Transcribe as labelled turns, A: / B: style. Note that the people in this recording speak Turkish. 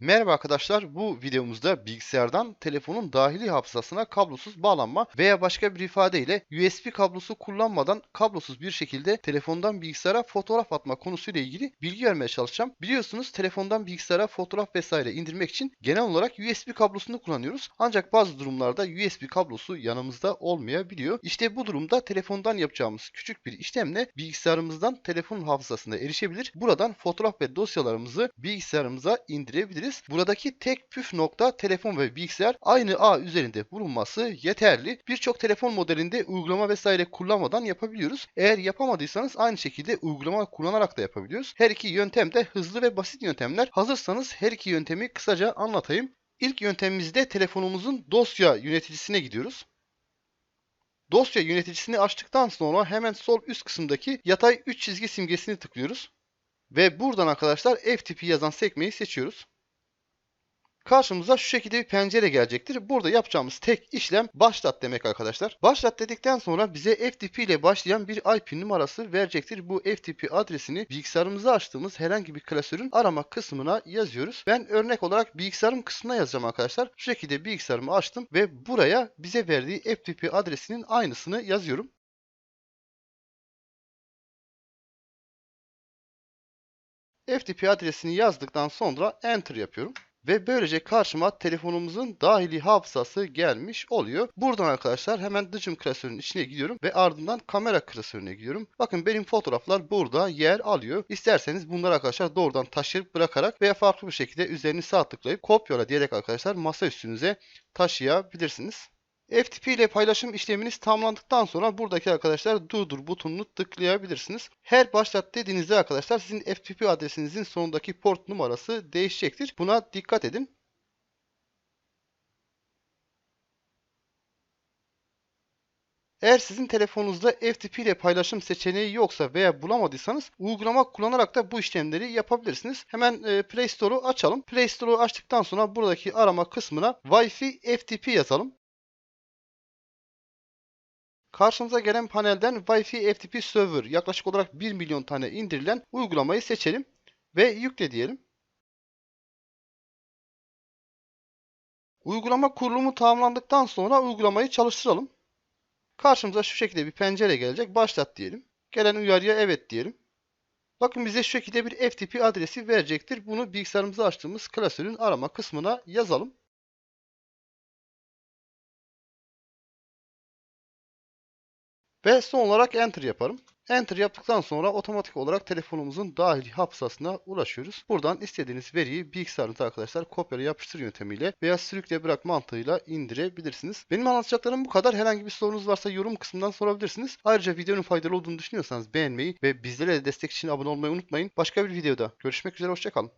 A: Merhaba arkadaşlar, bu videomuzda bilgisayardan telefonun dahili hafızasına kablosuz bağlanma veya başka bir ifadeyle USB kablosu kullanmadan kablosuz bir şekilde telefondan bilgisayara fotoğraf atma konusuyla ilgili bilgi vermeye çalışacağım. Biliyorsunuz telefondan bilgisayara fotoğraf vesaire indirmek için genel olarak USB kablosunu kullanıyoruz. Ancak bazı durumlarda USB kablosu yanımızda olmayabiliyor. İşte bu durumda telefondan yapacağımız küçük bir işlemle bilgisayarımızdan telefonun hafızasına erişebilir. Buradan fotoğraf ve dosyalarımızı bilgisayarımıza indirebiliriz. Buradaki tek püf nokta telefon ve bilgisayar aynı ağ üzerinde bulunması yeterli. Birçok telefon modelinde uygulama vesaire kullanmadan yapabiliyoruz. Eğer yapamadıysanız aynı şekilde uygulama kullanarak da yapabiliyoruz. Her iki yöntem de hızlı ve basit yöntemler. Hazırsanız her iki yöntemi kısaca anlatayım. İlk yöntemimizde telefonumuzun dosya yöneticisine gidiyoruz. Dosya yöneticisini açtıktan sonra hemen sol üst kısımdaki yatay 3 çizgi simgesini tıklıyoruz. Ve buradan arkadaşlar F tipi yazan sekmeyi seçiyoruz. Karşımıza şu şekilde bir pencere gelecektir. Burada yapacağımız tek işlem başlat demek arkadaşlar. Başlat dedikten sonra bize FTP ile başlayan bir IP numarası verecektir. Bu FTP adresini bilgisayarımızda açtığımız herhangi bir klasörün arama kısmına yazıyoruz. Ben örnek olarak bilgisayarım kısmına yazacağım arkadaşlar. Şu şekilde bilgisayarımı açtım ve buraya bize verdiği FTP adresinin aynısını yazıyorum. FTP adresini yazdıktan sonra Enter yapıyorum. Ve böylece karşıma telefonumuzun dahili hafızası gelmiş oluyor. Buradan arkadaşlar hemen Dıcım klasörünün içine gidiyorum ve ardından kamera klasörüne gidiyorum. Bakın benim fotoğraflar burada yer alıyor. İsterseniz bunları arkadaşlar doğrudan taşıyıp bırakarak veya farklı bir şekilde üzerini sağ tıklayıp kopyala diyerek arkadaşlar masa üstünüze taşıyabilirsiniz. FTP ile paylaşım işleminiz tamamlandıktan sonra buradaki arkadaşlar durdur butonunu tıklayabilirsiniz. Her başlat dediğinizde arkadaşlar sizin FTP adresinizin sonundaki port numarası değişecektir. Buna dikkat edin. Eğer sizin telefonunuzda FTP ile paylaşım seçeneği yoksa veya bulamadıysanız uygulama kullanarak da bu işlemleri yapabilirsiniz. Hemen e, Play Store'u açalım. Play Store'u açtıktan sonra buradaki arama kısmına Wi-Fi FTP yazalım. Karşımıza gelen panelden Wi-Fi FTP Server yaklaşık olarak 1 milyon tane indirilen uygulamayı seçelim ve yükle diyelim. Uygulama kurulumu tamamlandıktan sonra uygulamayı çalıştıralım. Karşımıza şu şekilde bir pencere gelecek. Başlat diyelim. Gelen uyarıya evet diyelim. Bakın bize şu şekilde bir FTP adresi verecektir. Bunu bilgisayarımızı açtığımız klasörün arama kısmına yazalım. Ve son olarak Enter yaparım. Enter yaptıktan sonra otomatik olarak telefonumuzun dahili hafızasına ulaşıyoruz. Buradan istediğiniz veriyi bilgisayarınıza arkadaşlar kopyala yapıştır yöntemiyle veya sürükle bırak mantığıyla indirebilirsiniz. Benim anlatacaklarım bu kadar. Herhangi bir sorunuz varsa yorum kısmından sorabilirsiniz. Ayrıca videonun faydalı olduğunu düşünüyorsanız beğenmeyi ve bizlere de destek için abone olmayı unutmayın. Başka bir videoda görüşmek üzere hoşçakalın.